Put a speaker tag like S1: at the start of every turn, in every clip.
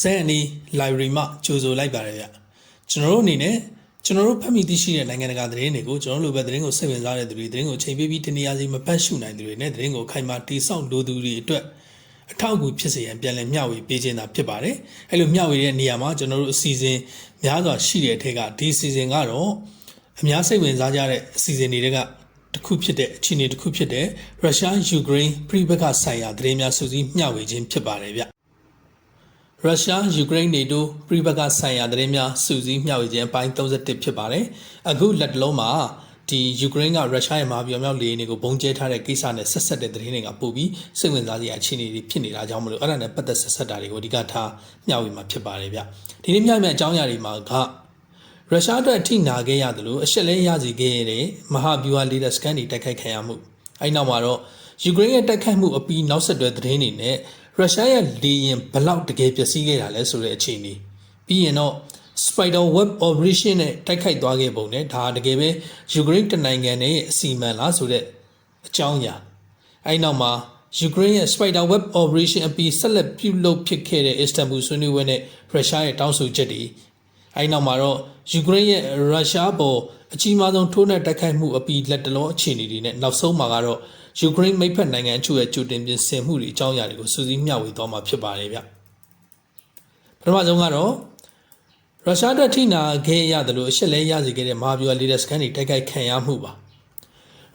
S1: ဇန်အနီ library မှာကြိုဆိုလိုက်ပါတယ်ဗျကျွန်တော်တို့အနေနဲ့ကျွန်တော်တို့ဖတ်မိသိရှိတဲ့နိုင်ငံတကာသတင်းတွေကိုကျွန်တော်တို့လိုပဲသတင်းကိုစိတ်ဝင်စားတဲ့သူတွေသတင်းကိုချိန်ပေးပြီးတနေရာစီမပတ်ရှုနိုင်သူတွေနဲ့သတင်းကိုခိုင်မာတိဆောက်လိုသူတွေအတွက်အထောက်အကူဖြစ်စေရန်ပြန်လည်မျှဝေပေးခြင်းသာဖြစ်ပါတယ်အဲ့လိုမျှဝေတဲ့နေရာမှာကျွန်တော်တို့အစီအစဉ်များစွာရှိတဲ့အထက်ကဒီအစီအစဉ်ကတော့အများစိတ်ဝင်စားကြတဲ့အစီအစဉ်တွေကတစ်ခုဖြစ်တဲ့အခြေအနေတစ်ခုဖြစ်တဲ့ရုရှားယူကရိန်းပြည်ပခဆိုင်ရာသတင်းများစုစည်းမျှဝေခြင်းဖြစ်ပါတယ်ဗျ ရုရှားယူကရိန်းနေတိုပြည်ပကဆိုင်ရာသတင်းများစုစည်းမျှဝေခြင်းအပိုင်း31ဖြစ်ပါတယ်။အခုလက်တလုံးမှာဒီယူကရိန်းကရုရှားရဲ့မဟာဗျူဟာမြောက်လေယာဉ်တွေကိုပုံကျဲထားတဲ့ကိစ္စနဲ့ဆက်ဆက်တဲ့သတင်းတွေကပို့ပြီးစိတ်ဝင်စားစရာအခြေအနေတွေဖြစ်နေတာကြောင့်မလို့အဲ့ဒါနဲ့ပတ်သက်ဆက်ဆက်တာတွေကိုအဓိကထားမျှဝေမှာဖြစ်ပါတယ်ဗျ။ဒီနေ့မျှဝေမယ့်အကြောင်းအရာတွေမှာကရုရှားအတွက်ထိနာခဲ့ရတယ်လို့အရှက်လဲရစီခဲ့ရတဲ့မဟာဗျူဟာလေဒါစကန်တွေတိုက်ခိုက်ခံရမှုအဲ့နောက်မှာတော့ယူကရိန်းရဲ့တိုက်ခိုက်မှုအပြီးနောက်ဆက်တွဲသတင်းတွေနဲ့ ရုရှားရဲ့လေယာဉ်ဘလောက်တကယ်ပျက်စီးခဲ့တာလဲဆိုတဲ့အခြေအနေပြီးရင်တော့ Spider Web Operation နဲ့တိုက်ခိုက်သွားခဲ့ပုံနဲ့ဒါတကယ်ပဲယူကရိန်းတနိုင်ငံရဲ့အစီအမံလားဆိုတဲ့အကြောင်းအရာအဲ့နောက်မှာယူကရိန်းရဲ့ Spider Web Operation အပြီးဆက်လက်ပြုလုပ်ဖြစ်ခဲ့တဲ့ Istanbul ဆွေးနွေးပွဲနဲ့ရုရှားရဲ့တောင်းဆိုချက်တွေအဲ့နောက်မှာတော့ယူကရိန်းရဲ့ရုရှားပေါ်အကြီးမားဆုံးထိုးနှက်တိုက်ခိုက်မှုအပြီးလက်တလုံးအခြေအနေတွေနဲ့နောက်ဆုံးမှာကတော့ ယူကရိန်းမိတ်ဖက်နိုင်ငံအချို့ရဲ့ကြိုတင်ပြင်ဆင်မှုတွေအကြောင်းအရာတွေကိုစူးစီးမျှဝေသွားမှာဖြစ်ပါတယ်ဗျပထမဆုံးကတော့ရုရှားတပ်ထိနာခဲ့ရတယ်လို့အရှက်လဲရစီခဲ့တဲ့မဟာဗျူဟာလေဒါစကန်တွေတိုက်ခိုက်ခံရမှုပါ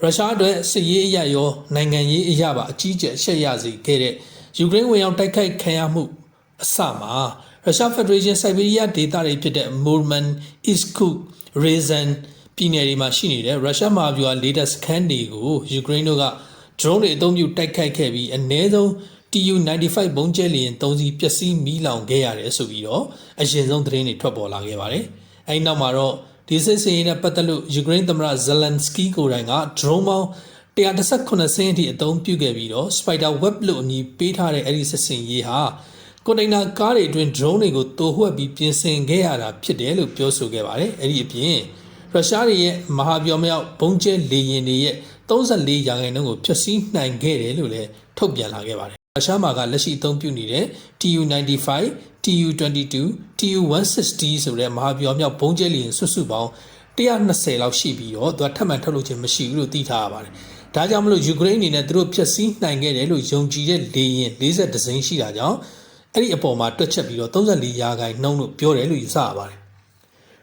S1: ရုရှားအတွက်စစ်ရေးအရာရောနိုင်ငံရေးအရာပါအကြီးကျယ်အရှက်ရစီခဲ့တဲ့ယူကရိန်းဝင်ရောက်တိုက်ခိုက်ခံရမှုအစမှာရုရှားဖက်ဒရေးရှင်းစိုက်ဘေးရီးယားဒေသတွေဖြစ်တဲ့မိုရမန်အစ်ကူရေဇန် ပြည်နယ်တွေမှာရှိနေတဲ့ရုရှားမဟာဗျူဟာလေဒါစကန်တွေကိုယူကရိန်းတို့က drone တွေအသုံးပြုတိုက်ခိုက်ခဲ့ပြီးအနည်းဆုံး TU95 ဘုံကျဲလျင်3စီးပျက်စီးမိလောင်ခဲ့ရတယ်ဆိုပြီးတော့အရင်ဆုံးသတင်းတွေထွက်ပေါ်လာခဲ့ပါတယ်။အဲဒီနောက်မှာတော့ဒီစစ်စင်ရေးနဲ့ပတ်သက်လို့ယူကရိန်းသမ္မတဇလန်စကီကိုယ်တိုင်က drone ပေါင်း118စင်းအထိအသုံးပြုခဲ့ပြီးတော့ Spider Web လို့အမည်ပေးထားတဲ့အဲဒီစစ်စင်ရေးဟာကွန်တိန်နာကားတွေအတွင်း drone တွေကိုတိုးဝှက်ပြီးပြင်ဆင်ခဲ့ရတာဖြစ်တယ်လို့ပြောဆိုခဲ့ပါတယ်။အဲဒီအပြင် ရုရှားတွေရဲ့မဟာဗျူဟာမြောက်ဘုံကျဲလေယာဉ်တွေရဲ့34ရာခိုင်နှုန်းကိုဖျက်ဆီးနိုင်ခဲ့တယ်လို့လည်းထုတ်ပြန်လာခဲ့ပါတယ်။ရုရှားမှာကလက်ရှိအသုံးပြုနေတဲ့ TU95, TU22, TU160 ဆိုတဲ့မဟာဗျူဟာမြောက်ဘုံကျဲလေယာဉ်ဆွစုပေါင်း120လောက်ရှိပြီးတော့သူကထပ်မံထုတ်လုပ်ခြင်းမရှိဘူးလို့သိထားရပါတယ်။ဒါကြောင့်မလို့ယူကရိန်းအနေနဲ့သူတို့ဖျက်ဆီးနိုင်ခဲ့တယ်လို့ယုံကြည်တဲ့လေယာဉ်40စင်းရှိတာကြောင့်အဲ့ဒီအပေါ်မှာတွက်ချက်ပြီးတော့34ရာခိုင်နှုန်းလို့ပြောတယ်လို့ယူဆရပါတယ်။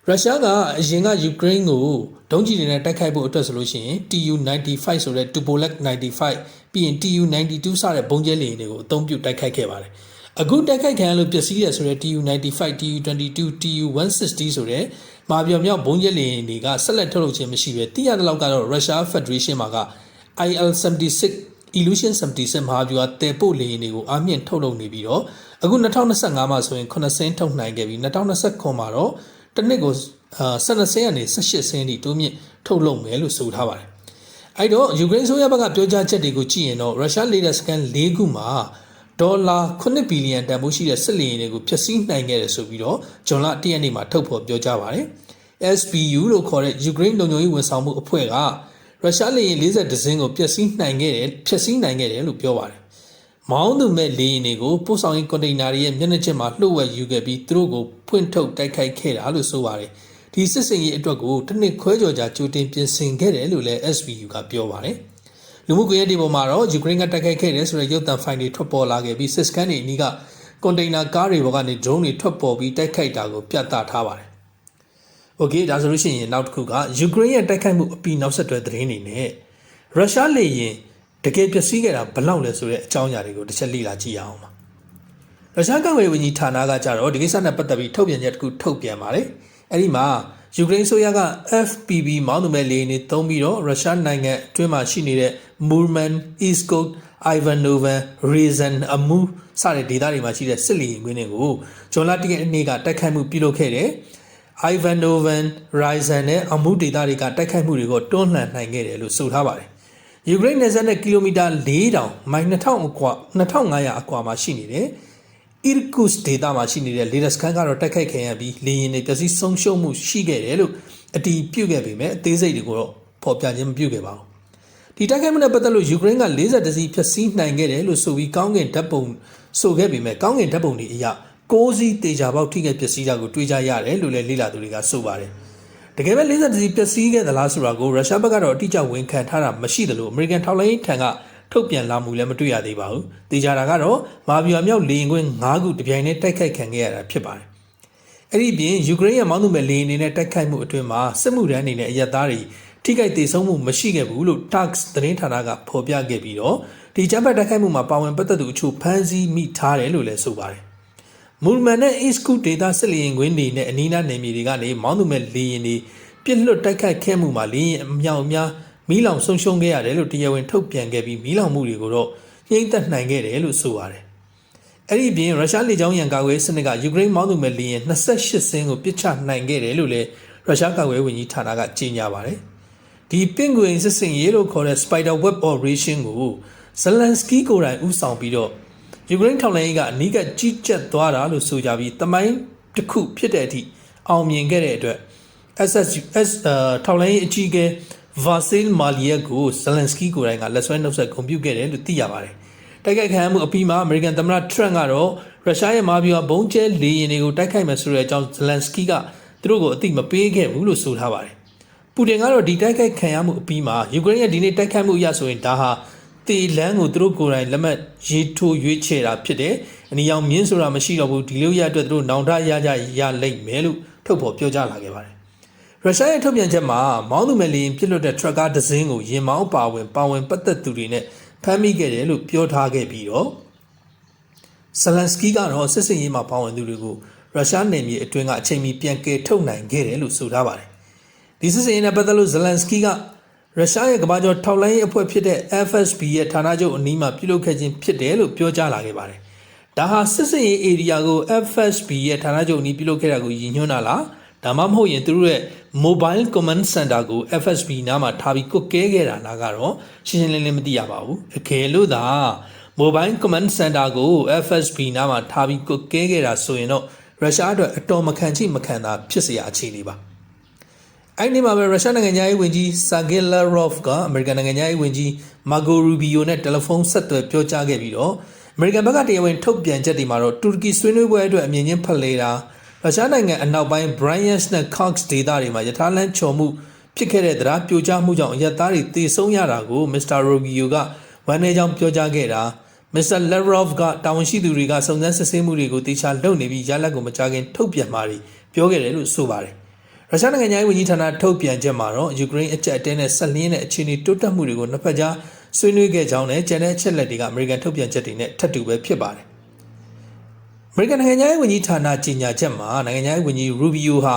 S1: ရုရှားကအရင်ကယူကရိန်းကိုဒုံးကျည်တွေနဲ့တိုက်ခိုက်ဖို့အတွက်ဆိုလို့ရှိရင် TU95 ဆိုတဲ့ Tupolev 95ပြီးရင် TU92 စတဲ့ဘုံကျဲလေယာဉ်တွေကိုအသုံးပြုတိုက်ခိုက်ခဲ့ပါတယ်။အခုတိုက်ခိုက်ခံရလို့ပျက်စီးရဆိုတဲ့ TU95, TU22, TU160 ဆိုတဲ့မာပြောင်မြောက်ဘုံကျဲလေယာဉ်တွေကဆက်လက်ထုတ်လုပ်ခြင်းမရှိပဲတိရတဲ့လောက်ကတော့ Russia Federation မှာက IL76 Illusion 76မဟာဗျူဟာတဲပို့လေယာဉ်တွေကိုအမြင့်ထုတ်လုပ်နေပြီးတော့အခု2025မှာဆိုရင်9ဆင်းထုတ်နိုင်ခဲ့ပြီး2029မှာတော့ တစ်နှစ်ကိုအာ12ဆင်းကနေ18ဆင်းထိတိုးမြင့်ထုတ်လုပ်မယ်လို့ဆိုထားပါတယ်။အဲ့တော့ယူကရိန်းဆိုရဘက်ကပြောကြားချက်တွေကိုကြည့်ရင်တော့ရုရှားလေဒါစကန်၄ခုမှာဒေါ်လာ9ဘီလီယံတန်ဖိုးရှိတဲ့စစ်လေယာဉ်တွေကိုဖျက်ဆီးနိုင်ခဲ့တယ်ဆိုပြီးတော့ဂျွန်လ၁ရက်နေ့မှာထုတ်ဖော်ပြောကြားပါတယ်။ SBU လို့ခေါ်တဲ့ယူကရိန်းလုံခြုံရေးဝန်ဆောင်မှုအဖွဲ့ကရုရှားလေယာဉ်40စင်းကိုပျက်စီးနိုင်ခဲ့တယ်ဖျက်ဆီးနိုင်ခဲ့တယ်လို့ပြောပါတယ်။ မောင်းသူမဲ့လေယာဉ်တွေကိုပို့ဆောင်ရေးကွန်တိန်နာတွေရဲ့မျက်နှာချင်းမှာလှုပ်ဝက်ယူခဲ့ပြီးသူတို့ကိုဖွင့်ထုတ်တိုက်ခိုက်ခဲ့တာလို့ဆိုပါတယ်။ဒီစစ်စင်ရေးအတွက်ကိုတစ်နှစ်ခွဲကျော်ကြာကြိုတင်ပြင်ဆင်ခဲ့တယ်လို့လည်း SBU ကပြောပါတယ်။လူမှုကွန်ရက်တွေပေါ်မှာတော့ယူကရိန်းကတိုက်ခိုက်ခဲ့တယ်ဆိုတဲ့ရုပ်သံဖိုင်တွေထွက်ပေါ်လာခဲ့ပြီးစစ်စကန်တွေအနီးကကွန်တိန်နာကားတွေပေါ်ကနေ drone တွေထွက်ပေါ်ပြီးတိုက်ခိုက်တာကိုပြသထားပါတယ်။ Okay ဒါဆိုလို့ရှိရင်နောက်တစ်ခုကယူကရိန်းရဲ့တိုက်ခိုက်မှုအပြီးနောက်ဆက်တွဲသတင်းတွေနဲ့ရုရှားလေယာဉ် တကယ်ပျက်စီးခဲ့တာဘယ်လောက်လဲဆိုတဲ့အကြောင်းအရာတွေကိုတစ်ချက်လေ့လာကြည့်အောင်ပါရုရှားကာကွယ်ရေးဝန်ကြီးဌာနကကြတော့ဒီကိစ္စနဲ့ပတ်သက်ပြီးထုတ်ပြန်ချက်တစ်ခုထုတ်ပြန်ပါတယ်အဲ့ဒီမှာယူကရိန်းဆိုရက FPV မောင်းသူမဲ့လေယာဉ်တွေသုံးပြီးတော့ရုရှားနိုင်ငံအတွင်းမှာရှိနေတဲ့ Murman, Iskok, Ivanovan, Ryazan, Amu စတဲ့ဒေသတွေမှာရှိတဲ့စစ်လေယာဉ်ကွင်းတွေကိုဂျွန်လ၁ရက်နေ့ကတိုက်ခိုက်မှုပြုလုပ်ခဲ့တယ်။ Ivanovan, Ryazan နဲ့ Amu ဒေသတွေကတိုက်ခိုက်မှုတွေကိုတွန်းလှန်နိုင်ခဲ့တယ်လို့ဆိုထားပါတယ်။ ယူကရိန်းနယ်စပ်နဲ့ကီလိုမီတာ4000မိုင်2000အကွာ2500အကွာမှာရှိနေတယ်။ Irkutsk ဒေသမှာရှိနေတဲ့လေဒစကန်ကတော့တိုက်ခိုက်ခံရပြီးလေယာဉ်တွေပျက်စီးဆုံးရှုံးမှုရှိခဲ့တယ်လို့အတီးပြုတ်ခဲ့ပေမဲ့အသေးစိတ်တွေကိုတော့ဖော်ပြခြင်းမပြုခဲ့ပါဘူး။ဒီတိုက်ခိုက်မှုနဲ့ပတ်သက်လို့ယူကရိန်းက40တစီဖျက်ဆီးနိုင်ခဲ့တယ်လို့ဆိုပြီးကောင်းကင်ဓာတ်ပုံဆိုခဲ့ပေမဲ့ကောင်းကင်ဓာတ်ပုံတွေအရ6စီးတေချာပေါက်ထိခိုက်ပျက်စီးတာကိုတွေ့ကြရတယ်လို့လည်းလေ့လာသူတွေကဆိုပါတယ် တကယ်ပဲ40စီးပျက်စီးခဲ့သလားဆိုတာကိုရုရှားဘက်ကတော့အတိအကျဝန်ခံထားတာမရှိသလိုအမေရိကန်ထောက်လှမ်းရေးထံကထုတ်ပြန်လာမှုလည်းမတွေ့ရသေးပါဘူးတေချာတာကတော့မာဘီယာမြောက်လေရင်ခွင်း9ခုတပြိုင်တည်းတိုက်ခိုက်ခံခဲ့ရတာဖြစ်ပါတယ်အဲ့ဒီပြင်ယူကရိန်းရဲ့မောင်းသူမဲ့လေရင်အနေနဲ့တိုက်ခိုက်မှုအတွင်းမှာစစ်မှုထမ်းအနေနဲ့အရက်သားတွေထိခိုက်ဒေဆုံးမှုမရှိခဲ့ဘူးလို့ Tax သတင်းဌာနကဖော်ပြခဲ့ပြီးတော့ဒီချမ်းဘတ်တိုက်ခိုက်မှုမှာပါဝင်ပတ်သက်သူအချို့ဖမ်းဆီးမိထားတယ်လို့လည်းဆိုပါတယ် မူလမန်နဲ့ East Coast Data စစ်လေရင်ခွင်းတွေနဲ့အနီးနားနယ်မြေတွေကနေမောင်းသူမဲ့လေရင်တွေပြစ်လွတ်တိုက်ခိုက်ခဲ့မှုမှာလေရင်အမြောက်အများမီးလောင်ဆုံးရှုံးခဲ့ရတယ်လို့တရားဝင်ထုတ်ပြန်ခဲ့ပြီးမီးလောင်မှုတွေကိုတော့ညှိမ့်သက်နိုင်ခဲ့တယ်လို့ဆိုပါတယ်အဲ့ဒီပြင်ရုရှားလေကြောင်းရန်ကာကွယ်စနစ်ကယူကရိန်းမောင်းသူမဲ့လေရင်28စင်းကိုပစ်ချနိုင်ခဲ့တယ်လို့လည်းရုရှားကာကွယ်ဝန်ကြီးဌာနကကြေညာပါတယ်ဒီပင်ဂွင်စစ်စင်ရေးလို့ခေါ်တဲ့ Spider Web Operation ကိုဇလန်စကီကိုယ်တိုင်ဦးဆောင်ပြီးတော့ ယူကရိန်းထောက်လှမ်းရေးကအနီးကကြီးကြပ်သွားတာလို့ဆိုကြပြီးတမိုင်းတစ်ခုဖြစ်တဲ့အထိအောင်မြင်ခဲ့တဲ့အတွက် SSS ထောက်လှမ်းရေးအကြီးအကဲ Vasil Maliev ကိုဇလန်စကီကိုယ်တိုင်ကလက်ဆွဲနှုတ်ဆက်ဂုဏ်ပြုခဲ့တယ်လို့သိရပါတယ်။တိုက်ခိုက်ခံရမှုအပြီးမှာအမေရိကန်သမ္မတထရန့်ကတော့ရုရှားရဲ့မာဘီယာဘုံကျဲလေယာဉ်တွေကိုတိုက်ခိုက်မယ်ဆိုတဲ့အကြောင်းဇလန်စကီကသူတို့ကိုအသိမပေးခဲ့ဘူးလို့ဆိုထားပါတယ်။ပူတင်ကတော့ဒီတိုက်ခိုက်ခံရမှုအပြီးမှာယူကရိန်းရဲ့ဒီနေ့တိုက်ခိုက်မှုအရဆိုရင်ဒါဟာ တေလန်းကိုသူတို့ကိုယ်တိုင်လက်မှတ်ရေးထိုးရွေးချယ်တာဖြစ်တယ်။အနီရောင်မြင်းဆိုတာမရှိတော့ဘူးဒီလိုရအတွက်သူတို့နောင်တရကြရလိမ့်မယ်လို့ထုတ်ဖော်ပြောကြားလာခဲ့ပါတယ်ရုရှားရဲ့ထုတ်ပြန်ချက်မှာမောင်းသူမဲ့လီရင်ပြစ်လွတ်တဲ့ထရက်ကားတစ်စင်းကိုရင်မောင်းပါဝင်ပါဝင်ပတ်သက်သူတွေနဲ့ဖမ်းမိခဲ့တယ်လို့ပြောထားခဲ့ပြီးတော့ဇလန်စကီကတော့စစ်စင်ရေးမှာပါဝင်သူတွေကိုရုရှားနယ်မြေအတွင်းကအချိန်မီပြန်ကယ်ထုတ်နိုင်ခဲ့တယ်လို့ဆိုထားပါတယ်ဒီစစ်စင်ရေးနဲ့ပတ်သက်လို့ဇလန်စကီက ရုရှားရဲ့ကမ္ဘာကျော်ထောက်လှမ်းရေးအဖွဲ့ဖြစ်တဲ့ FSB ရဲ့ဌာနချုပ်အနီးမှာပြုလုပ်ခဲ့ခြင်းဖြစ်တယ်လို့ပြောကြားလာခဲ့ပါတယ်။ဒါဟာစစ်စင်ရေး area ကို FSB ရဲ့ဌာနချုပ်အနီးပြုလုပ်ခဲ့တာကိုရည်ညွှန်းတာလား။ဒါမှမဟုတ်ရင်သူတို့ရဲ့ Mobile Command Center ကို FSB နားမှာထားပြီးကွက်ကဲခဲ့တာလားကတော့ရှင်းရှင်းလင်းလင်းမသိရပါဘူး။အကယ်လို့သာ Mobile Command Center ကို FSB နားမှာထားပြီးကွက်ကဲခဲ့တာဆိုရင်တော့ရုရှားအတွက်အတော်မခံချိမခံတာဖြစ်စရာအခြေအနေပါ။ အဲ့ဒီမှာပဲရုရှားနိုင်ငံသားရေးဝန်ကြီးဆာဂီလာရော့ဖ်ကအမေရိကန်နိုင်ငံသားရေးဝန်ကြီးမာဂိုရူဘီယိုနဲ့တယ်လီဖုန်းဆက်သွယ်ပြောကြားခဲ့ပြီးတော့အမေရိကန်ဘက်ကတရားဝင်ထုတ်ပြန်ချက်တွေမှာတော့တူရကီဆွေးနွေးပွဲအတွက်အမြင်ချင်းဖလှယ်တာရုရှားနိုင်ငံအနောက်ပိုင်း Bryansk နဲ့ Cox ဒေသတွေမှာယထာလန်းချော်မှုဖြစ်ခဲ့တဲ့တရားပြိုကျမှုကြောင့်အရက်သားတွေတေဆုံးရတာကိုမစ္စတာရိုဘီယိုကဝန်내ကြောင့်ပြောကြားခဲ့တာမစ္စတာလက်ရော့ဖ်ကတာဝန်ရှိသူတွေကစုံစမ်းစစ်ဆေးမှုတွေကိုတေချာလုပ်နေပြီးရလဒ်ကိုမကြခင်ထုတ်ပြန်มาပြီးပြောခဲ့တယ်လို့ဆိုပါတယ် ရုရှားနိုင်ငံရေးဝန်ကြီးဌာနထုတ်ပြန်ချက်မှာတော့ယူကရိန်းအကြက်အတဲနဲ့ဆက်လင်းတဲ့အခြေအနေတိုးတက်မှုတွေကိုနှစ်ဖက်ကြားဆွေးနွေးခဲ့ကြောင်းနဲ့ကျန်တဲ့အချက်လက်တွေကအမေရိကန်ထုတ်ပြန်ချက်တွေနဲ့ထပ်တူပဲဖြစ်ပါတယ်အမေရိကန်နိုင်ငံရေးဝန်ကြီးဌာနကြီးညာချက်မှာနိုင်ငံရေးဝန်ကြီးရူဘီယိုဟာ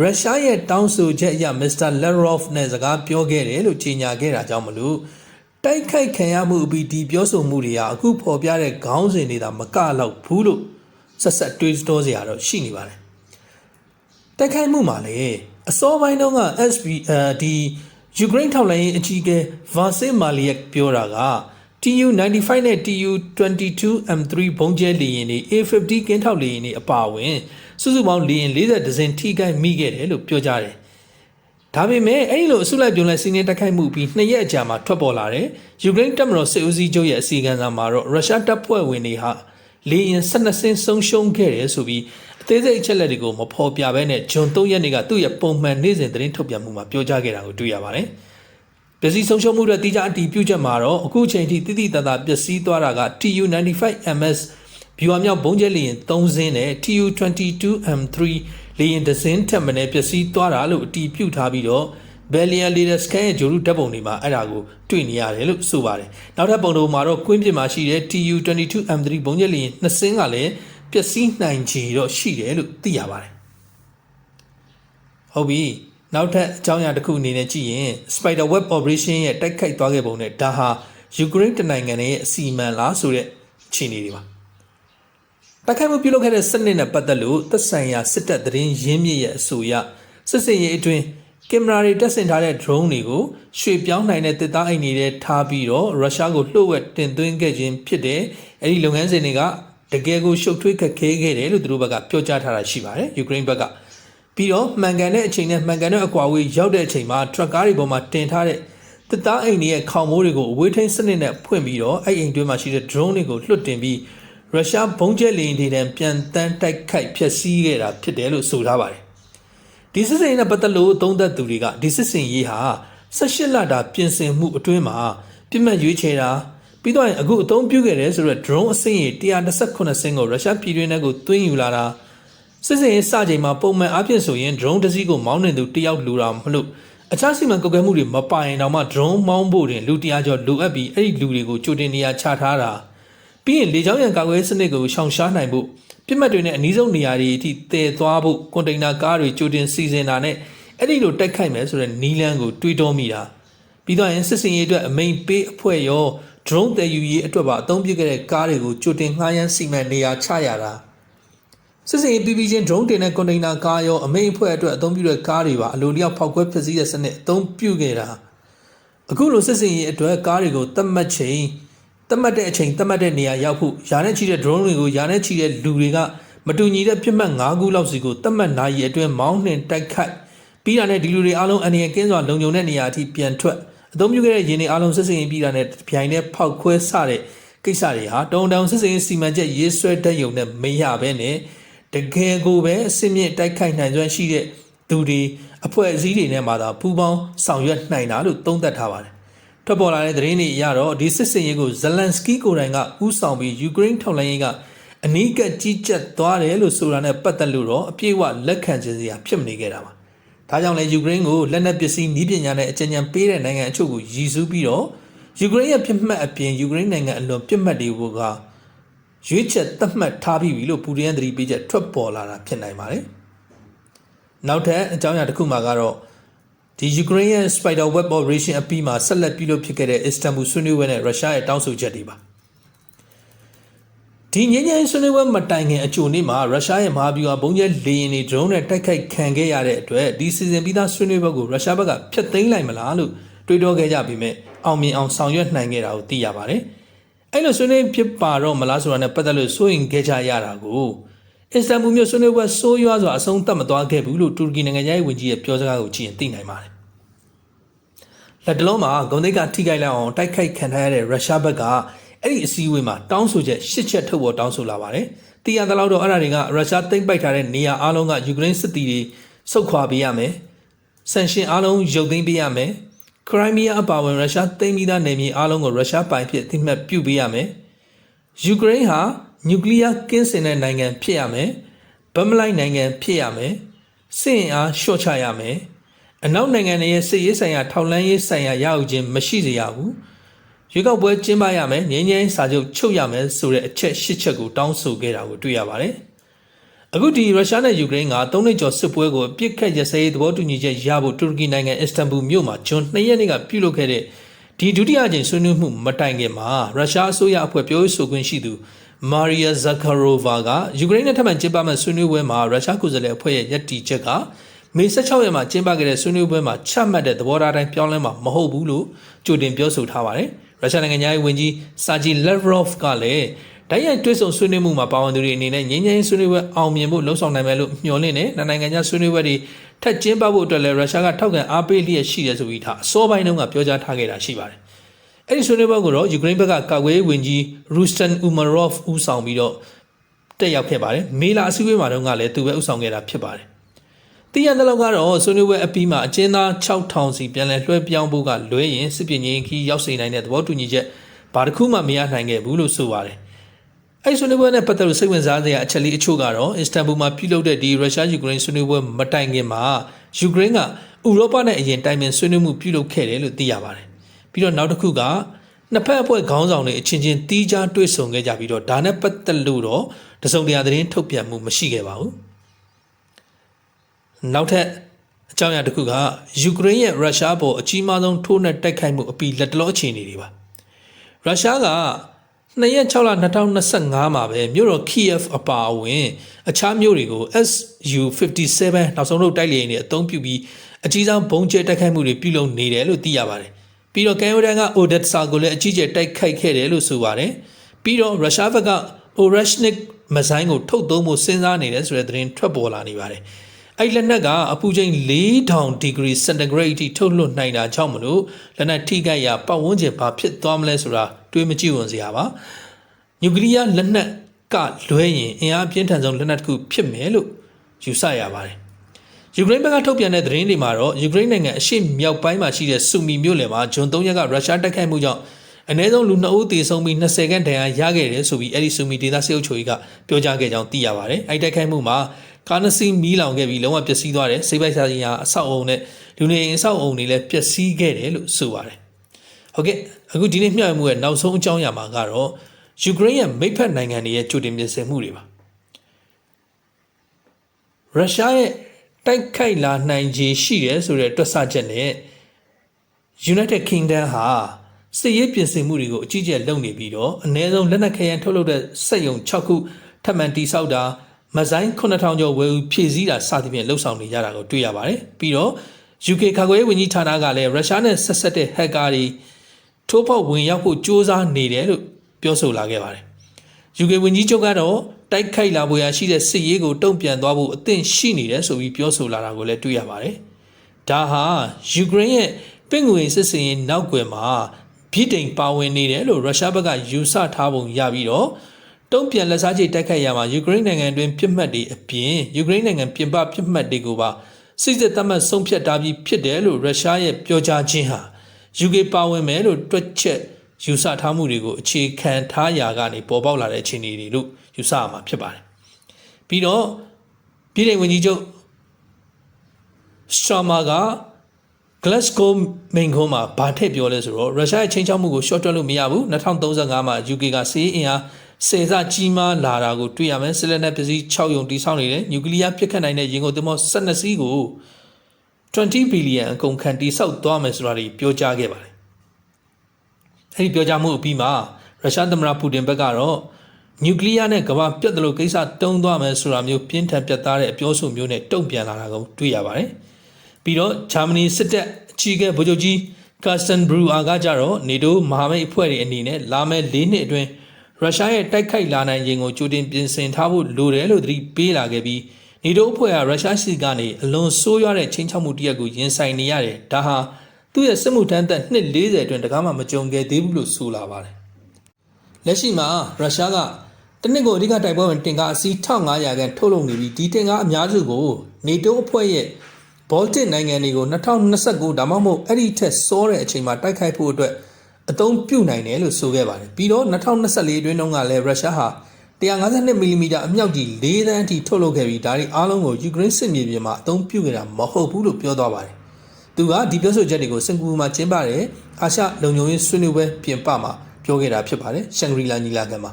S1: ရုရှားရဲ့တောင်းဆိုချက်အရမစ္စတာလက်ရော့ဖ်နဲ့စကားပြောခဲ့တယ်လို့ကြီးညာခဲ့တာကြောင့်မလို့တိုက်ခိုက်ခံရမှုအပြီးဒီပြောဆိုမှုတွေဟာအခုဖော်ပြတဲ့ခေါင်းစဉ်တွေသာမကလောက်ဘူးလို့ဆက်ဆက်တွေးတောစရာတော့ရှိနေပါတယ် တိုက်ခိုက်မှုမှာလေအစောပိုင်းတုန်းက SB အဲဒီယူကရိန်းထောက်လှမ်းရေးအကြီးအကဲဗာစစ်မာလီယက်ပြောတာက TU95 နဲ့ TU22M3 ဘုံကျဲလေယာဉ်တွေ A50 ကင်းထောက်လေယာဉ်တွေအပါအဝင်စုစုပေါင်းလေယာဉ်40ဒဇင်ထိခိုက်မိခဲ့တယ်လို့ပြောကြတယ်။ဒါပေမဲ့အဲ့ဒီလိုအစုလိုက်ပြုံလိုက်စီးနေတိုက်ခိုက်မှုပြီးနှစ်ရက်အကြာမှာထွက်ပေါ်လာတဲ့ယူကရိန်းတပ်မတော်စစ်ဦးစီးချုပ်ရဲ့အစီအကံစာမှာတော့ရုရှားတပ်ဖွဲ့ဝင်တွေဟာလေယာဉ်12စင်းဆုံးရှုံးခဲ့တယ်ဆိုပြီး အသေးစိတ်အချက်လက်တွေကိုမဖော်ပြဘဲနဲ့ဂျွန်3ရက်နေ့ကသူ့ရဲ့ပုံမှန်နေ့စဉ်သတင်းထုတ်ပြန်မှုမှာပြောကြားခဲ့တာကိုတွေ့ရပါတယ်။ပစ္စည်းဆုံးရှုံးမှုတွေတိကျအတည်ပြုချက်မှာတော့အခုချိန်ထိတိတိတသာပျက်စီးသွားတာက TU95MS ဘီဝါမြောက်ဘုံကျဲလေရင်3စင်းနဲ့ TU22M3 လေရင်တစ်စင်းထက်မနည်းပျက်စီးသွားတာလို့အတည်ပြုထားပြီးတော့ Bellion Leader Scan ရဲ့ဂျိုရုဓာတ်ပုံတွေမှာအဲ့ဒါကိုတွေ့နေရတယ်လို့ဆိုပါတယ်။နောက်ထပ်ပုံတော်မှာတော့ကွင်းပြင်မှာရှိတဲ့ TU22M3 ဘုံကျဲလေရင်နှစ်စင်းကလည်း ပျက်စီးနိုင်ခြေတော့ရှိတယ်လို့သိရပါတယ်။ဟုတ်ပြီ။နောက်ထပ်အကြောင်းအရာတစ်ခုအနေနဲ့ကြည့်ရင် Spider Web Operation ရဲ့တိုက်ခိုက်သွားခဲ့ပုံနဲ့ဒါဟာယူကရိန်းတနိုင်ငံရဲ့အစီအမံလားဆိုတဲ့အခြေအနေတွေပါတိုက်ခိုက်မှုပြုလုပ်ခဲ့တဲ့စနစ်နဲ့ပတ်သက်လို့သက်ဆိုင်ရာစစ်တပ်သတင်းရင်းမြစ်ရဲ့အဆိုအရစစ်စင်ရေးအတွင်းကင်မရာတွေတက်ဆင်ထားတဲ့ drone တွေကိုရွှေ့ပြောင်းနိုင်တဲ့တစ်သားအိမ်တွေထဲထားပြီးတော့ရုရှားကိုလှုပ်ဝက်တင်သွင်းခဲ့ခြင်းဖြစ်တယ်။အဲဒီလုပ်ငန်းစဉ်တွေက တကယ်ကိုရှုပ်ထွေးခက်ခဲခဲ့တယ်လို့သူတို့ဘက်ကပြောကြားထားတာရှိပါတယ်။ယူကရိန်းဘက်ကပြီးတော့မှန်ကန်တဲ့အချိန်နဲ့မှန်ကန်တဲ့အကွာဝေးရောက်တဲ့အချိန်မှာထရက်ကားတွေပေါ်မှာတင်ထားတဲ့တစ်သားအိမ်တွေရဲ့ခေါင်မိုးတွေကိုအဝေးထိန်းစနစ်နဲ့ဖွင့်ပြီးတော့အဲ့အိမ်တွင်းမှာရှိတဲ့ drone တွေကိုလွှတ်တင်ပြီးရုရှားဘုံကျဲလီန်တွေတန်ပြန်တန်းတိုက်ခိုက်ဖျက်ဆီးခဲ့တာဖြစ်တယ်လို့ဆိုထားပါတယ်ဒီစစ်စင်နဲ့ပတ်သက်လို့သုံးသက်သူတွေကဒီစစ်စင်ရေးဟာ18လတာပြင်ဆင်မှုအတွင်းမှာပြစ်မှတ်ရွေးချယ်တာ ပြီးတော့ရင်အခုအသုံးပြုခဲ့တယ်ဆိုတော့ drone အစင်းရေ118စင်းကိုရုရှားပြည်တွင်းထဲကိုသွင်းယူလာတာစစ်စင်ရေးစချိန်မှာပုံမှန်အဖြစ်ဆိုရင် drone တစ်စီးကိုမောင်းနေသူတယောက်လူတာမလို့အခြားစီမံကုတ်ကဲမှုတွေမပိုင်တော့မှ drone မောင်းဖို့တင်လူတရာကျော်လိုအပ်ပြီးအဲ့ဒီလူတွေကိုကြိုတင်နေရာချထားတာပြီးရင်လေကြောင်းရန်ကာကွယ်ရေးစနစ်ကိုရှောင်ရှားနိုင်ဖို့ပြစ်မှတ်တွေနဲ့အနည်းဆုံးနေရာတွေအထိတည်သွားဖို့ကွန်တိန်နာကားတွေကြိုတင်စီစဉ်တာနဲ့အဲ့ဒီလိုတိုက်ခိုက်မယ်ဆိုတဲ့နီးလန်းကိုတွေးတောမိတာပြီးတော့ရင်စစ်စင်ရေးအတွက်အမိန်ပေးအဖွဲ့ရော drone တည်ယူရေးအတွက်ပါအသုံးပြုခဲ့တဲ့ကားတွေကိုကြိုတင်ငှားရမ်းစီမံနေရာချရတာစစ်စင်ရေးပြီးပြီးချင်း drone တင်တဲ့ကွန်တိန်နာကားရောအမိန်အဖွဲ့အတွက်အသုံးပြုတဲ့ကားတွေပါအလိုလျောက်ဖောက်ခွဲဖျက်ဆီးတဲ့စနစ်အသုံးပြုခဲ့တာအခုလိုစစ်စင်ရေးအတွက်ကားတွေကိုတတ်မှတ်ချိန်တတ်မှတ်တဲ့အချိန်တတ်မှတ်တဲ့နေရာရောက်ဖို့ယာနဲ့ချီတဲ့ drone တွေကိုယာနဲ့ချီတဲ့လူတွေကမတူညီတဲ့ပြစ်မှတ်၅ခုလောက်စီကိုတတ်မှတ်နိုင်ရအတွင်းမောင်းနှင်တိုက်ခိုက်ပြီးတာနဲ့ဒီလူတွေအားလုံးအနေနဲ့ကင်းစွာလုံခြုံတဲ့နေရာအထိပြန်ထွက် အသုံးပြုခဲ့တဲ့ရင်းတွေအားလုံးစစ်စင်ရေးပြီးတာနဲ့ပြိုင်တဲ့ဖောက်ခွဲစတဲ့ကိစ္စတွေဟာတုံတောင်စစ်စင်ရေးစီမံချက်ရေးဆွဲတဲ့ယုံနဲ့မရဘဲနဲ့တကယ်ကိုပဲအစစ်မြင့်တိုက်ခိုက်နိုင်စွမ်းရှိတဲ့သူတွေအဖွဲ့အစည်းတွေနဲ့မှသာပူးပေါင်းဆောင်ရွက်နိုင်တာလို့သုံးသပ်ထားပါတယ်။ထွက်ပေါ်လာတဲ့သတင်းတွေအရတော့ဒီစစ်စင်ရေးကိုဇလန်စကီကိုယ်တိုင်ကဥဆောင်ပြီးယူကရိန်းထောက်လှမ်းရေးကအနီးကပ်ကြီးကြပ်သွားတယ်လို့ဆိုတာနဲ့ပတ်သက်လို့တော့အပြည့်အဝလက်ခံခြင်းစရာဖြစ်မနေခဲ့တာပါ။ ဒါကြောင့်လည်းယူကရိန်းကိုလက်နက်ပစ္စည်းနည်းပညာနဲ့အကြံဉာဏ်ပေးတဲ့နိုင်ငံအချို့ကိုရည်စူးပြီးတော့ယူကရိန်းရဲ့ပြစ်မှတ်အပြင်ယူကရိန်းနိုင်ငံအလွန်ပြစ်မှတ်တွေကရွေးချက်သတ်မှတ်ထားပြီးပြီလို့ပူတင်သတိပေးချက်ထွက်ပေါ်လာတာဖြစ်နိုင်ပါတယ်။နောက်ထပ်အကြောင်းအရာတစ်ခုမှာကတော့ဒီယူကရိန်းရဲ့ Spider Web Operation အပြီးမှာဆက်လက်ပြုလုပ်ဖြစ်ခဲ့တဲ့ Istanbul ဆွေးနွေးပွဲနဲ့ရုရှားရဲ့တောင်းဆိုချက်တွေပါ ဒီငင်းငင်းဆွေးနွေးပွဲမတိုင်ခင်အကြိုနေ့မှာရုရှားရဲ့မဟာဗျူဟာဘုံကျဲလေယာဉ်တွေ drone နဲ့တိုက်ခိုက်ခံခဲ့ရတဲ့အတွက်ဒီစီဇန်ပြီးသားဆွေးနွေးပွဲကိုရုရှားဘက်ကဖျက်သိမ်းလိုက်မလားလို့တွေးတောခဲ့ကြပြီးမြဲအောင်မြင်အောင်ဆောင်ရွက်နိုင်ခဲ့တာကိုသိရပါတယ်အဲ့လိုဆွေးနွေးဖြစ်ပါတော့မလားဆိုတာနဲ့ပတ်သက်လို့စိုးရင်ခဲ့ကြရတာကိုအစ္စတန်ဘူမြို့ဆွေးနွေးပွဲဆိုးရွားစွာအဆုံးသတ်မသွားခဲ့ဘူးလို့တူရကီနိုင်ငံရဲ့ဝန်ကြီးရဲ့ပြောစကားကိုကြည့်ရင်သိနိုင်ပါတယ်လက်တလုံးမှာဂုံသိက္ခထိခိုက်လောက်အောင်တိုက်ခိုက်ခံထားရတဲ့ရုရှားဘက်က အဲ့ဒီအစည်းအဝေးမှာတောင်းဆိုချက်ရှစ်ချက်ထုတ်ပေါ်တောင်းဆိုလာပါတယ်။တရားသလောက်တော့အဲ့ဒါတွေကရုရှားသိမ်းပိုက်ထားတဲ့နေရာအလုံးကယူကရိန်းစစ်သည်တွေဆုတ်ခွာပေးရမယ်။ဆန်ရှင်အလုံးရုပ်သိမ်းပေးရမယ်။ခရိုင်းမီးယားအပါအဝင်ရုရှားသိမ်းပြီးသားနယ်မြေအလုံးကိုရုရှားပိုင်ဖြစ်အသိမှတ်ပြုပေးရမယ်။ယူကရိန်းဟာနျူကလ িয়ার ကင်းစင်တဲ့နိုင်ငံဖြစ်ရမယ်။ဗမလိုက်နိုင်ငံဖြစ်ရမယ်။စစ်ရင်အားလျှော့ချရမယ်။အနောက်နိုင်ငံတွေရဲ့စစ်ရေးဆိုင်ရာထောက်လှမ်းရေးဆိုင်ရာရယူခြင်းမရှိစေရဘူး။ ရွေးကောက်ပွဲကျင်းပရမယ်ငြိမ်းချမ်းစာချုပ်ချုပ်ရမယ်ဆိုတဲ့အချက်ရှစ်ချက်ကိုတောင်းဆိုခဲ့တာကိုတွေ့ရပါတယ်။အခုဒီရုရှားနဲ့ယူကရိန်းကသုံးနှစ်ကျော်စစ်ပွဲကိုအပြစ်ခတ်ရစဲရေးသဘောတူညီချက်ရဖို့တူရကီနိုင်ငံအစ္စတန်ဘူမြို့မှာဂျွန်2ရက်နေ့ကပြုလုပ်ခဲ့တဲ့ဒီဒုတိယကြိမ်ဆွေးနွေးမှုမတိုင်ခင်မှာရုရှားအစိုးရအဖွဲ့ပြောရေးဆိုခွင့်ရှိသူမာရီယာဇကာရိုဗာကယူကရိန်းနဲ့ထပ်မံကျင်းပမဲ့ဆွေးနွေးပွဲမှာရုရှားကိုယ်စားလှယ်အဖွဲ့ရဲ့ယက်တီချက်ကမေ16ရက်မှာကျင်းပခဲ့တဲ့ဆွေးနွေးပွဲမှာချမှတ်တဲ့သဘောထားတိုင်းပြောင်းလဲမှာမဟုတ်ဘူးလို့ကြိုတင်ပြောဆိုထားပါတယ်။ ရုရှားနိုင်ငံသားရေးဝန်ကြီးစာဂျီလက်ဗရော့ဖ်ကလည်းတိုက်ရိုက်တွဲဆုံဆွေးနွေးမှုမှာပါဝင်သူတွေအနေနဲ့ငြိမ်းချမ်းရေးဆွေးနွေးပွဲအောင်မြင်ဖို့လှုံ့ဆော်နိုင်မယ်လို့မျှော်လင့်နေနိုင်ငံခြားဆွေးနွေးပွဲတွေထပ်ကျင်းပဖို့အတွက်လည်းရုရှားကထောက်ခံအားပေးလျက်ရှိတယ်ဆိုပြီးထားအစောပိုင်းတုန်းကပြောကြားထားခဲ့တာရှိပါတယ်။အဲ့ဒီဆွေးနွေးပွဲကိုတော့ယူကရိန်းဘက်ကကာကွယ်ရေးဝန်ကြီးရူစတန်ဥမာရော့ဖ်ဦးဆောင်ပြီးတော့တက်ရောက်ခဲ့ပါတယ်။မေလာအစည်းအဝေးမှာတုန်းကလည်းသူပဲဦးဆောင်ခဲ့တာဖြစ်ပါတယ် တည်ရတဲ့လောက်ကတော့ဆွေးနွေးပွဲအပြီးမှာအကျဉ်းသား6000စီပြန်လည်လွှဲပြောင်းဖို့ကလွဲရင်စစ်ပင်ကြီးခီးရောက်စေနိုင်တဲ့သဘောတူညီချက်ဘာတစ်ခုမှမရနိုင်ခဲ့ဘူးလို့ဆိုပါတယ်။အဲ့ဆွေးနွေးပွဲနဲ့ပတ်သက်လို့စိတ်ဝင်စားစရာအချက်လေးအချို့ကတော့အစ္စတန်ဘူလ်မှာပြုလုပ်တဲ့ဒီရုရှားယူကရိန်းဆွေးနွေးပွဲမတိုင်ခင်မှာယူကရိန်းကဥရောပနဲ့အရင်တိုင်ပင်ဆွေးနွေးမှုပြုလုပ်ခဲ့တယ်လို့သိရပါတယ်။ပြီးတော့နောက်တစ်ခုကနှစ်ဖက်အဖွဲ့ခေါင်းဆောင်တွေအချင်းချင်းတီးခြားတွေ့ဆုံခဲ့ကြပြီးတော့ဒါနဲ့ပတ်သက်လို့တော့တစုံတရာသတင်းထုတ်ပြန်မှုမရှိခဲ့ပါဘူး။ နောက်ထပ်အကြောင်းအရာတစ်ခုကယူကရိန်းရဲ့ရုရှားပေါ်အကြီးမားဆုံးထိုးနှက်တိုက်ခိုက်မှုအပြီးလက်တလောအခြေအနေတွေပါရုရှားက2ရက်6လ2025မှာပဲမြို့တော် Kiev အပါအဝင်အခြားမြို့တွေကို SU-57 နောက်ဆုံးထုတ်တိုက်လေယာဉ်တွေအသုံးပြုပြီးအကြီးဆုံးဘုံကျဲတိုက်ခိုက်မှုတွေပြုလုပ်နေတယ်လို့သိရပါတယ်။ပြီးတော့ကမ်ယိုဒန်က Odessa ကိုလည်းအကြီးကျယ်တိုက်ခိုက်ခဲ့တယ်လို့ဆိုပါတယ်။ပြီးတော့ရုရှားဘက်က Oreshnik မဆိုင်ကိုထုတ်သုံးဖို့စဉ်းစားနေတယ်ဆိုတဲ့သတင်းထွက်ပေါ်လာနေပါတယ်။ အဲ့လက်နက်ကအပူချိန်4000ဒီဂရီစင်တီဂရိတ်အထိထုတ်လွှတ်နိုင်တာကြောင့်မလို့လက်နက်ထိခိုက်ရာပတ်ဝန်းကျင်ဘာဖြစ်သွားမလဲဆိုတာတွေးမကြည့်ဝင်စရာပါနျူကလ িয়ার လက်နက်ကလွဲရင်အင်အားပြင်းထန်ဆုံးလက်နက်တစ်ခုဖြစ်မယ်လို့ယူဆရပါတယ်ယူကရိန်းဘက်ကထုတ်ပြန်တဲ့သတင်းတွေမှာတော့ယူကရိန်းနိုင်ငံအရှေ့မြောက်ပိုင်းမှာရှိတဲ့ဆူမီမြို့လယ်မှာဂျွန်3ရက်ကရုရှားတိုက်ခိုက်မှုကြောင့် အနည်းဆုံးလူ2ဦးသေဆုံးပြီး20ခန့်ဒဏ်ရာရခဲ့တယ်ဆိုပြီးအဲ့ဒီဆူမီဒေသစစ်အုပ်ချုပ်ရေးကပြောကြားခဲ့ကြောင်းသိရပါတယ်။အဲ့ဒီတိုက်ခိုက်မှုမှာကာနစီမီးလောင်ခဲ့ပြီးလုံးဝပျက်စီးသွားတယ်။စိတ်ပိုက်စားရာအဆောက်အုံနဲ့လူနေအိမ်အဆောက်အုံတွေလည်းပျက်စီးခဲ့တယ်လို့ဆိုပါတယ်။ဟုတ်ကဲ့အခုဒီနေ့မျှဝေမှုရဲ့နောက်ဆုံးအကြောင်းအရာမှာကတော့ယူကရိန်းရဲ့မိတ်ဖက်နိုင်ငံတွေရဲ့ကြိုတင်ပြင်ဆင်မှုတွေပါ။ရုရှားရဲ့တိုက်ခိုက်လာနိုင်ခြေရှိတယ်ဆိုတဲ့တွက်ဆချက်နဲ့ United Kingdom ဟာ စစ်ရေးပြင်ဆင်မှုတွေကိုအကြီးအကျယ်လုပ်နေပြီးတော့အ ਨੇ ဆုံးလက်နက်ခဲယမ်းထုတ်လုပ်တဲ့စက်ရုံ6ခုထပ်မံတိစောက်တာမဇိုင်း9000ကျော်ဝယ်ယူဖြည့်ဆည်းတာစသဖြင့်လှုပ်ဆောင်နေကြတာကိုတွေ့ရပါတယ်ပြီးတော့ UK ကာကွယ်ရေးဝန်ကြီးဌာနကလည်းရုရှားနဲ့ဆက်ဆက်တဲ့ hacker တွေထိုးပေါက်ဝင်ရောက်ဖို့ကြိုးစားနေတယ်လို့ပြောဆိုလာခဲ့ပါတယ် UK ဝန်ကြီးချုပ်ကတော့တိုက်ခိုက်လာပေါ်ရရှိတဲ့စစ်ရေးကိုတုံ့ပြန်သွားဖို့အသင့်ရှိနေတယ်ဆိုပြီးပြောဆိုလာတာကိုလည်းတွေ့ရပါတယ်။ဒါဟာယူကရိန်းရဲ့ပင်ငွေစစ်စင်ရေးနောက်ွယ်မှာ ဗြိတိန်ပါဝင်နေတယ်လို့ရုရှားဘက်ကယူဆထားပုံရပြီးတော့တုံ့ပြန်လက်စားချိတ်တိုက်ခိုက်ရမှာယူကရိန်းနိုင်ငံအတွင်းပြစ်မှတ်တွေအပြင်ယူကရိန်းနိုင်ငံပြင်ပပြစ်မှတ်တွေကိုပါစစ်စစ်သတ်မှတ်ဆုံးဖြတ်ထားပြီးဖြစ်တယ်လို့ရုရှားရဲ့ပြောကြားခြင်းဟာ UK ပါဝင်မယ်လို့တွက်ချက်ယူဆထားမှုတွေကိုအခြေခံထားရာကနေပေါ်ပေါက်လာတဲ့အခြေအနေတွေလို့ယူဆရမှာဖြစ်ပါတယ်။ပြီးတော့ပြည်ထောင်ဝန်ကြီးချုပ်ရှောမာက Glasgow မိန်ခွန်းမှာဗာထည့်ပြောလဲဆိုတော့ရုရှားရဲ့ချိန်ချောက်မှုကိုရှော့တွက်လို့မရဘူး2035မှာ UK ကစီးအင်အားစေစကြီးမားလာတာကိုတွေ့ရမယ်ဆစ်လက်နက်ပစ္စည်း6ယုံတိစောက်နေတယ်နျူကလ িয়ার ပစ်ခတ်နိုင်တဲ့ရင်ကုန်သင်္ဘော12စီးကို20ဘီလီယံအကုန်ခံတိစောက်သွားမယ်ဆိုတာတွေပြောကြားခဲ့ပါတယ်အဲဒီပြောကြားမှုအပြီးမှာရုရှားသမ္မတပူတင်ဘက်ကတော့နျူကလ িয়ার နဲ့ကမ္ဘာပြတ်တယ်လို့ကိစ္စတုံးသွားမယ်ဆိုတာမျိုးပြင်းထန်ပြတ်သားတဲ့အပြောဆိုမျိုးနဲ့တုံ့ပြန်လာတာကိုတွေ့ရပါတယ် ပြီးတော့ဂျာမနီစစ်တပ်အကြီးအကဲဗိုလ်ချုပ်ကြီးကာစတန်ဘရူအာကကြတော့နေတိုးမဟာမိတ်အဖွဲ့တွေအနေနဲ့လာမယ့်၄နှစ်အတွင်းရုရှားရဲ့တိုက်ခိုက်လာနိုင်ခြင်းကိုကြိုတင်ပြင်ဆင်ထားဖို့လိုတယ်လို့သတိပေးလာခဲ့ပြီးနေတိုးအဖွဲ့ကရုရှားစီကနေအလွန်ဆိုးရွားတဲ့ချင်းချောက်မှုတစ်ရပ်ကိုရင်ဆိုင်နေရတယ်ဒါဟာသူ့ရဲ့စစ်မှုထမ်းသက်နှစ်40အတွင်းတကားမှမကြုံခဲ့သေးဘူးလို့ဆိုလာပါတယ်လက်ရှိမှာရုရှားကတနစ်ကိုအဓိကတိုက်ပွဲဝင်တင်ကားအစီး1500ခန့်ထုတ်လုပ်နေပြီးဒီတင်ကားအများစုကိုနေတိုးအဖွဲ့ရဲ့ ဘောလတစ်နိုင်ငံတွေကို2029ဒါမှမဟုတ်အဲ့ဒီထက်စောတဲ့အချိန်မှာတိုက်ခိုက်ဖို့အတွက်အသုံးပြုနိုင်တယ်လို့ဆိုခဲ့ပါတယ်ပြီးတော့2024အတွင်းတုန်းကလည်းရုရှားဟာ152မီလီမီတာအမြောက်ကြီး၄သန်းအထိထုတ်လုပ်ခဲ့ပြီးဒါတွေအားလုံးကိုယူကရိန်းစစ်မြေပြင်မှာအသုံးပြုခဲ့တာမဟုတ်ဘူးလို့ပြောသွားပါတယ်သူကဒီပြောဆိုချက်တွေကိုစင်ကာပူမှာကျင်းပတဲ့အာရှလုံခြုံရေးဆွေးနွေးပွဲပြင်ပမှာပြောခဲ့တာဖြစ်ပါတယ်ရှန်ဂရီလာညီလာခံမှာ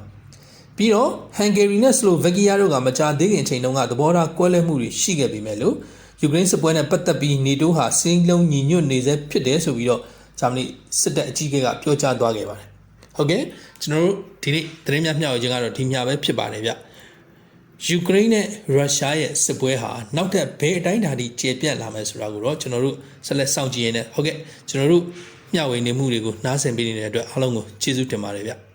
S1: ပြီးတော့ဟန်ဂေရီနဲ့ဆလိုဗက်ကီးယားတို့ကမကြာသေးခင်အချိန်တုန်းကသဘောထားကွဲလွဲမှုတွေရှိခဲ့ပေမဲ့လို့ ယူကရိန်းစစ်ပွဲနဲ့ပတ်သက်ပြီးနေတိုးဟာစင်းလုံးညီညွတ်နေစေဖြစ်တယ်ဆိုပြီးတော့ဂျာမနီစစ်တပ်အကြီးအကဲကပြောကြားသွားခဲ့ပါတယ်ဟုတ်ကဲ့ကျွန်တော်တို့ဒီနေ့သတင်းများမျှဝေခြင်းကတော့ဒီမျှပဲဖြစ်ပါတယ်ဗျယူကရိန်းနဲ့ရုရှားရဲ့စစ်ပွဲဟာနောက်ထပ်ဘယ်အတိုင်းအတာထိကျေပြန့်လာမယ်ဆိုတာကိုတော့ကျွန်တော်တို့ဆက်လက်စောင့်ကြည့်ရင်းနဲ့ဟုတ်ကဲ့ကျွန်တော်တို့မျှဝေနေမှုတွေကိုနားဆင်ပေးနေတဲ့အတွက်အားလုံးကိုကျေးဇူးတင်ပါတယ်ဗျ